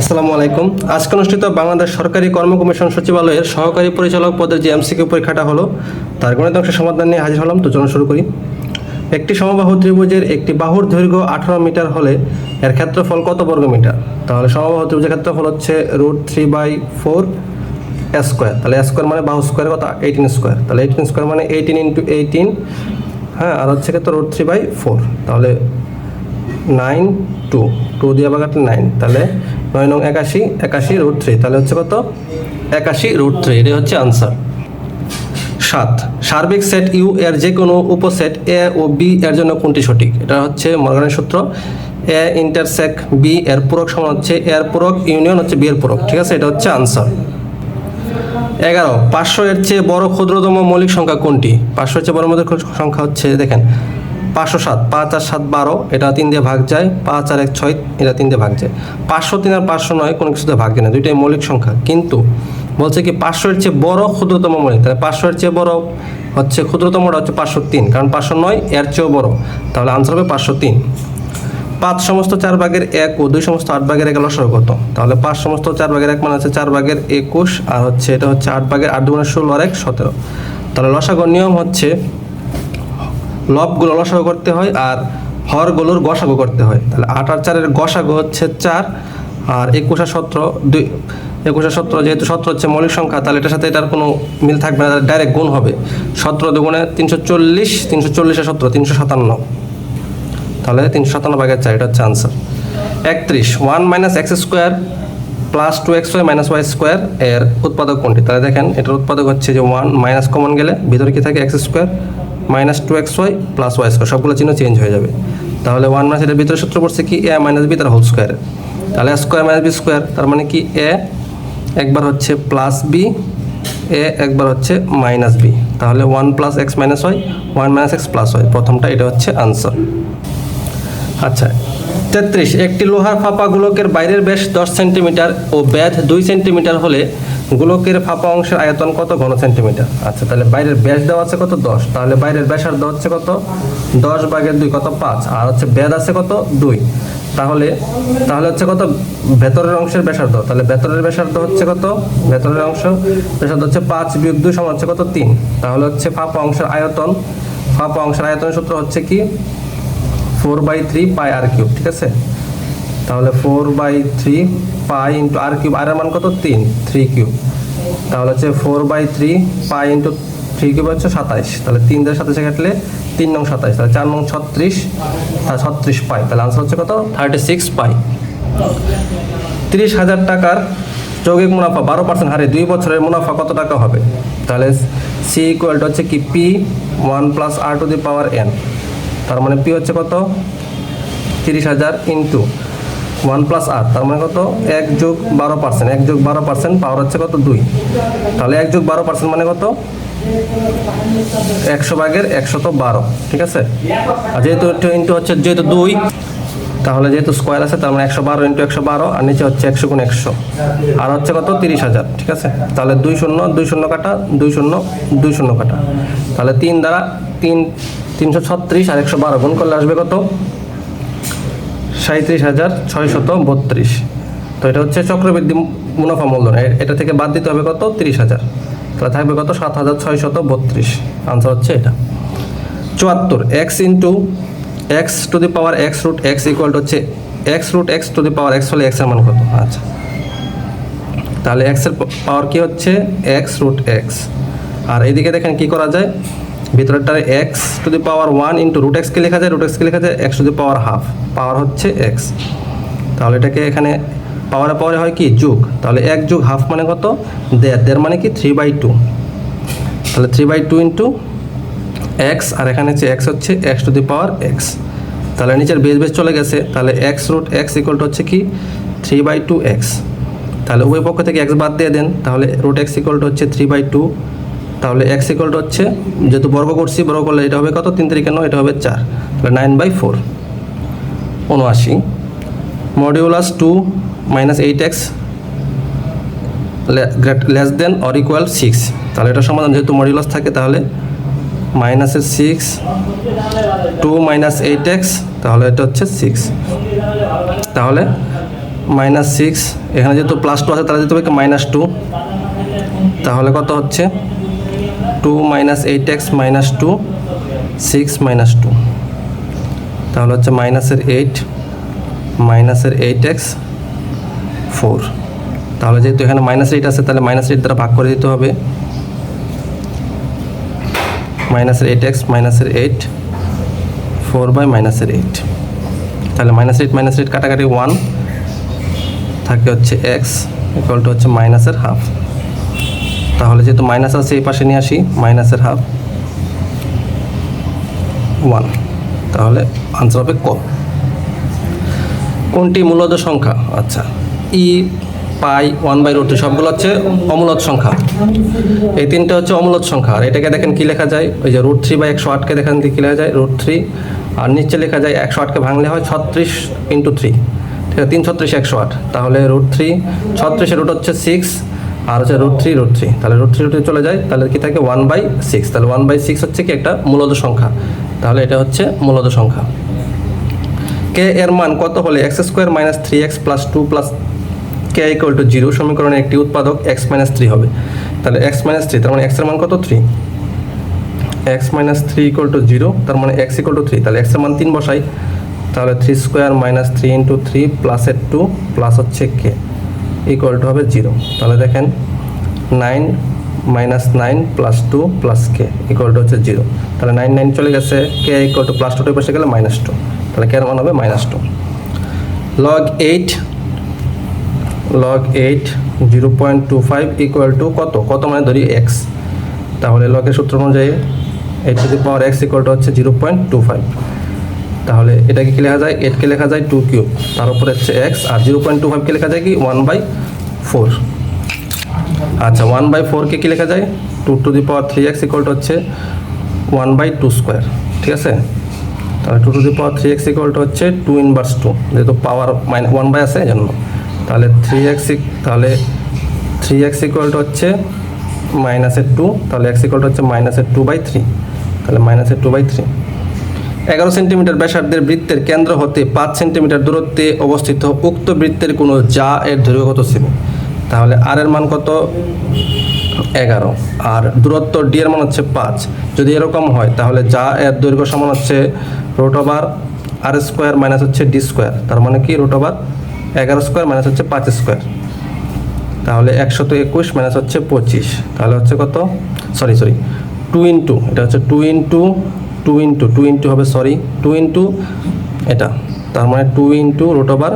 আসসালামু আলাইকুম। আজকে অনুষ্ঠিত বাংলাদেশ সরকারি কর্ম কমিশন সচিবালয়ের সহকারী পরিচালক পদের যে এমসিকিউ পরীক্ষাটা হলো, তার গণিত অংশের সমাধান নিয়ে হাজির হলাম। তো চলুন শুরু করি। একটি সমবাহু ত্রিভুজের একটি বাহুর দৈর্ঘ্য আঠারো মিটার হলে এর ক্ষেত্রফল কত বর্গ মিটার তাহলে সমবাহু ত্রিভুজের ক্ষেত্রফল হচ্ছে root three by four square. তাহলে স্কোয়ার মানে বাহু স্কোয়ার কত এইটিন স্কোয়ার। তাহলে এইটিন স্কোয়ার মানে এইটিন ইন্টু এইটিন হ্যাঁ আর হচ্ছে কত রুট থ্রি বাই ফোর। তাহলে নাইন টু টু দিয়ে আবার নাইন। তাহলে নয় নং একাশি একাশি রুট থ্রি তাহলে হচ্ছে কত? একাশি রুট থ্রি এটাই হচ্ছে আনসার সাত, সার্বিক সেট ইউ এর যে কোনো উপসেট এ ও বি এর জন্য কোনটি সঠিক? এটা হচ্ছে মর্গানের সূত্র। এ ইন্টারসেক বি এর পূরক সমান হচ্ছে এর পূরক ইউনিয়ন হচ্ছে বি এর পূরক, ঠিক আছে? এটা হচ্ছে আনসার এগারো, পাঁচশো এর চেয়ে বড় ক্ষুদ্রতম মৌলিক সংখ্যা কোনটি? পাঁচশো চেয়ে বড় মৌলিক সংখ্যা হচ্ছে, দেখেন পাঁচশো সাত, পাঁচ আর সাত বারো, এটা তিন দিয়ে ভাগ যায়, পাঁচ আর এক ছয়, এটা তিন দিয়ে ভাগ যায়। পাঁচশো তিন আর পাঁচশো নয়, কোনো কিছুতে ভাগ যায় না, দুইটাই মৌলিক সংখ্যা। কিন্তু বলছে কি পাঁচশো এর চেয়ে বড় ক্ষুদ্রতম মৌলিক, তাহলে পাঁচশো এর চেয়ে বড় হচ্ছে ক্ষুদ্রতমটা হচ্ছে পাঁচশো তিন, কারণ পাঁচশো নয় এর চেয়েও বড়। তাহলে আনসার হবে পাঁচশো তিন। পাঁচ সমস্ত চার ভাগের এক ও দুই সমস্ত আট ভাগের এক লসর কত? তাহলে পাঁচ সমস্ত চার ভাগের এক মানে হচ্ছে চার ভাগের একুশ, আর হচ্ছে এটা হচ্ছে আট ভাগের আট দুগুণের ষোলো আর এক, সতেরো। তাহলে লসাগর নিয়ম হচ্ছে লবগুলো লসাগু করতে হয় আর হরগুলোর গসাগু করতে হয়। তাহলে আট আর চারের গসাগু হচ্ছে চার আর একুশ আর সতেরো দুই, একুশ সতেরো যেহেতু সতেরো হচ্ছে মৌলিক সংখ্যা, তাহলে এটার সাথে এটার কোনো মিল থাকবে না ডাইরেক্ট গুণ হবে। সতেরো দুগুণে তিনশো চল্লিশ, তিনশো চল্লিশে সতেরো, তিনশো সাতান্ন। তাহলে তিনশো সাতান্ন ভাগের চার, এটা হচ্ছে আনসার একত্রিশ one minus X square plus two X Y minus Y square এর উৎপাদক কোনটি? তাহলে দেখেন, এটার উৎপাদক হচ্ছে যে ওয়ান মাইনাস কমন গেলে, ভিতরে কি থাকে? X square minus two X Y plus Y square, সবগুলো চিহ্ন চেঞ্জ হয়ে যাবে। তাহলে ওয়ান মাইনাস এটার ভিতরে সূত্র পড়ছে কি? এ মাইনাস বি তার হোল স্কোয়ার তাহলে স্কোয়ার মাইনাস বি স্কোয়ার তার মানে কি? এ একবার হচ্ছে প্লাস বি এ একবার হচ্ছে মাইনাস বি তাহলে one plus X minus Y one minus X plus Y প্রথমটা এটা হচ্ছে আনসার আচ্ছা তেত্রিশ, একটি লোহার ফাঁপা গোলকের বাইরের ব্যাস দশ সেন্টিমিটার ও ব্যাধ দুই সেন্টিমিটার হলে গোলকের ফাঁপা অংশের আয়তন কত? ঘন সেন্টিমিটার। আচ্ছা তাহলে বাইরের ব্যাস দেওয়া আছে কত? দশ। তাহলে বাইরের ব্যাসার্ধ হচ্ছে কত? দশ ভাগের দুই কত? পাঁচ। আর হচ্ছে ব্যাধ আছে কত? দুই। তাহলে তাহলে হচ্ছে কত? ভেতরের অংশের ব্যাসার্ধ। তাহলে ভেতরের ব্যাসার্ধ হচ্ছে কত? ভেতরের অংশ ব্যাসার্ধ হচ্ছে পাঁচ বিয়োগ দুই সমান হচ্ছে কত? তিন। তাহলে হচ্ছে ফাঁপা অংশের আয়তন। ফাঁপা অংশের আয়তন সূত্র হচ্ছে কি? Four by three pi R cube, ঠিক আছে? তাহলে four by three pi into R cube আর মান কত? তিন থ্রি কিউব তাহলে হচ্ছে four by three pi into three cube হচ্ছে সাতাইশ। তাহলে তিন দিয়ে সাতাশে কাটলে তিন নং সাতাইশ। তাহলে চার নং ছত্রিশ, তাহলে ছত্রিশ পাই তাহলে আনসার হচ্ছে কত? থার্টি সিক্স পাই তিরিশ হাজার টাকার যৌগিক মুনাফা, বারো পার্সেন্ট হারে দুই বছরের মুনাফা কত টাকা হবে? তাহলে সি ইকুয়ালটা হচ্ছে কি? P one plus R to the power N তার মানে পি হচ্ছে কত? তিরিশ হাজার ইন্টু ওয়ান প্লাস আর তার মানে কত? এক যোগ বারো পার্সেন্ট এক যোগ বারো পার্সেন্ট পাওয়ার হচ্ছে কত? দুই। তাহলে এক যোগ বারো পার্সেন্ট মানে কত? একশো ভাগের একশত বারো, ঠিক আছে? আর যেহেতু ইন্টু হচ্ছে, যেহেতু দুই, তাহলে যেহেতু স্কোয়ার আছে, তার মানে একশো বারো ইন্টু একশো বারো, আর নিচে হচ্ছে একশো গুণ একশো। আর হচ্ছে কত? তিরিশ হাজার, ঠিক আছে? তাহলে দুই শূন্য দুই শূন্য কাটা, দুই শূন্য দুই শূন্য কাটা। তাহলে তিন দ্বারা তিন, তিনশো ছত্রিশ আর একশো বারো গুণ করলে আসবে কত? সাঁত্রিশ হাজার ছয়শত বত্রিশ। তো এটা হচ্ছে চক্রবৃদ্ধি মুনাফা মূলধন। এটা থেকে বাদ দিতে হবে কত? তিরিশ হাজার। তাহলে থাকবে কত? সাত হাজার ছয়শত বত্রিশ। আনসার হচ্ছে এটা। চুয়াত্তর X into X to the power X root X equal হচ্ছে X root X to the power X হলে এক্সের মান কত? আচ্ছা। তাহলে এক্সের পাওয়ার কি হচ্ছে? এক্স রুট এক্স আর এইদিকে দেখেন কি করা যায়? ভিতরেরটা X to the power one into root এক্সকে লেখা যায়? রুট এক্সকে লেখা যায়? X to the power half power হচ্ছে এক্স তাহলে এটাকে এখানে পাওয়ারে পাওয়ারে হয় কি? যুগ। তাহলে এক যুগ হাফ মানে কত? দেড়। দেড় মানে কি? থ্রি বাই টু তাহলে three by two into X আর এখানে হচ্ছে এক্স হচ্ছে X to the power X তাহলে নিচের বেস বেস চলে গেছে। তাহলে এক্স রুট এক্স ইকুয়াল হচ্ছে কি? থ্রি বাই টু এক্স তাহলে উভয় পক্ষ থেকে এক্স বাদ দিয়ে দেন। তাহলে রুট এক্স ইকুয়াল হচ্ছে থ্রি বাই টু তাহলে এক্স ইকুয়াল হচ্ছে, যেহেতু বর্গ করছি, বর্গ করলে এটা হবে কত? তিন তারিখে নয়, এটা হবে চার। তাহলে নাইন বাই ফোর উনআশি। Modulus two minus eight X less than or equal six তাহলে এটা সমাধান, যেহেতু মডিউলাস থাকে, তাহলে মাইনাসের six two minus eight X তাহলে এটা হচ্ছে সিক্স তাহলে মাইনাস সিক্স এখানে যেহেতু প্লাস টু আছে, তাহলে যেতে হবে মাইনাস টু তাহলে কত হচ্ছে? Two minus eight X minus two six minus two তাহলে হচ্ছে মাইনাসের এইট মাইনাসের এইট এক্স ফোর তাহলে যেহেতু এখানে মাইনাস এইট আছে, তাহলে মাইনাস এইট দ্বারা ভাগ করে দিতে হবে। মাইনাসের এইট এক্স মাইনাসের এইট ফোর বাই মাইনাসের এইট তাহলে মাইনাস এইট মাইনাস এইট কাটাকাটি ওয়ান থাকে হচ্ছে এক্স ইকুয়াল টু হচ্ছে মাইনাসের হাফ তাহলে যেহেতু মাইনাস আছে, এই পাশে নিয়ে আসি মাইনাসের হাফ ওয়ান তাহলে আনসার হবে ক কোনটি মূলদ সংখ্যা? আচ্ছা E pi one by root সবগুলো হচ্ছে অমূলত সংখ্যা। এই তিনটে হচ্ছে অমূলত সংখ্যা। আর এটাকে দেখেন কী লেখা যায়? ওই যে রুট থ্রি বাই একশো আটকে দেখেন কি লেখা যায়? রুট থ্রি আর নিচে লেখা যায় একশো আটকে ভাঙলে হয় ছত্রিশ ইন্টু থ্রি ঠিক আছে, তিন ছত্রিশ, একশো আট। তাহলে রুট থ্রি ছত্রিশের রুট হচ্ছে সিক্স আর হচ্ছে রুট থ্রি রুট থ্রি তাহলে রুট থ্রি রুট থ্রি চলে যায়। তাহলে কি থাকে? ওয়ান বাই সিক্স তাহলে ওয়ান বাই সিক্স হচ্ছে কি একটা মূলত সংখ্যা। তাহলে এটা হচ্ছে মূলদ সংখ্যা। কে এর মান কত হলে X square minus three X plus two plus K equal to zero সমীকরণের একটি উৎপাদক এক্স মাইনাস থ্রি হবে। তাহলে এক্স মাইনাস থ্রি তার মানে এক্সের মান কত? Three X minus three equal to zero তার মানে এক্স ইকুয়াল টু থ্রি তাহলে এক্সের মান তিন বসাই। তাহলে three square minus three into three প্লাসের টু প্লাস হচ্ছে কে ইকুয়াল টু হবে জিরো তাহলে দেখেন nine minus nine plus two plus K equal to হচ্ছে জিরো তাহলে নাইন নাইন চলে গেছে K equal to plus two বসে গেলে মাইনাস টু তাহলে কে মান হবে minus two log eight log eight zero point two five equal to কত? কত মানে ধরি এক্স তাহলে লগের সূত্র অনুযায়ী eight to the power X equal to হচ্ছে জিরো পয়েন্ট টু ফাইভ তাহলে এটাকে কি লেখা যায়? এইটকে লেখা যায় টু কিউব তার উপরে হচ্ছে এক্স আর জিরো পয়েন্ট টু ফাইভকে লেখা যায় কি? ওয়ান বাই ফোর আচ্ছা ওয়ান বাই ফোরকে কি লেখা যায়? Two to the power three X equal হচ্ছে ওয়ান বাই টু স্কোয়ার ঠিক আছে? তাহলে two to the power three X equal হচ্ছে টু ইনভার্স টু যেহেতু পাওয়ার মাইনাস ওয়ান বাই আছে জন্য তাহলে থ্রি এক্স তাহলে থ্রি এক্স ইকুয়াল হচ্ছে মাইনাসের টু তাহলে এক্স ইকুয়াল হচ্ছে মাইনাসের টু বাই থ্রি তাহলে মাইনাসের টু বাই থ্রি এগারো সেন্টিমিটার ব্যাসার্ধের বৃত্তের কেন্দ্র হতে পাঁচ সেন্টিমিটার দূরত্বে অবস্থিত উক্ত বৃত্তের কোনো যা এর দৈর্ঘ্য কত তাহলে আর এর মান কত? এগারো। আর দূরত্ব ডি এর মান হচ্ছে পাঁচ। যদি এরকম হয়, তাহলে যা এর দৈর্ঘ্য সমান হচ্ছে রোট আর স্কোয়ার মাইনাস হচ্ছে ডি স্কোয়ার তার মানে কি? রোট এগারো স্কোয়ার মাইনাস হচ্ছে পাঁচ স্কোয়ার তাহলে একশত একুশ মাইনাস হচ্ছে পঁচিশ। তাহলে হচ্ছে কত? সরি সরি টু ইন্টু এটা হচ্ছে two into two into two into হবে সরি টু ইন্টু এটা, তার মানে টু ইন্টু রুট ওভার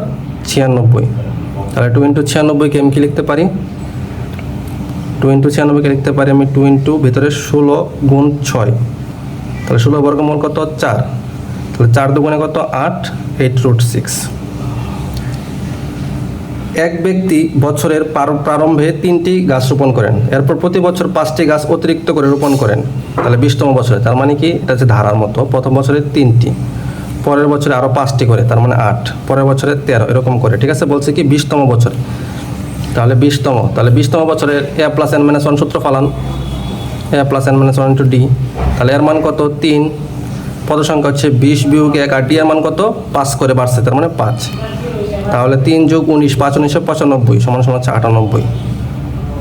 ছিয়ানব্বই। তাহলে টু ইন্টু ছিয়ানব্বইকে আমি কি লিখতে পারি? টু ইন্টু ছিয়ানব্বইকে লিখতে পারি আমি টু ইন্টু ভিতরে ষোলো গুণ ছয়। তাহলে ষোলো বর্গমূল কত? চার। তাহলে চার দুগুণে কত? আট এইট রুট সিক্স এক ব্যক্তি বছরের প্রারম্ভে তিনটি গাছ রোপণ করেন। এরপর প্রতি বছর পাঁচটি গাছ অতিরিক্ত করে রোপণ করেন। তাহলে বিশতম বছরে, তার মানে কি? এটা হচ্ছে ধারার মতো। প্রথম বছরে তিনটি, পরের বছরে আরও পাঁচটি করে, তার মানে আট, পরের বছরে তেরো, এরকম করে। ঠিক আছে? বলছে কি বিশতম বছর। তাহলে বিশতম তাহলে বিশতম বছরের A plus N minus one সূত্র ফালান। A plus N minus one into D. তাহলে এর মান কত? তিন। পদ সংখ্যা হচ্ছে বিশ বিয়োগ এক, আর ডি এর মান কত? পাঁচ করে বাড়ছে, তার মানে পাঁচ। তাহলে তিন যোগ উনিশ, পাঁচ উনিশশো পঁচানব্বই, সমান সমান হচ্ছে আটানব্বই।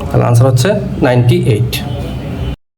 তাহলে আনসার হচ্ছে নাইনটি এইট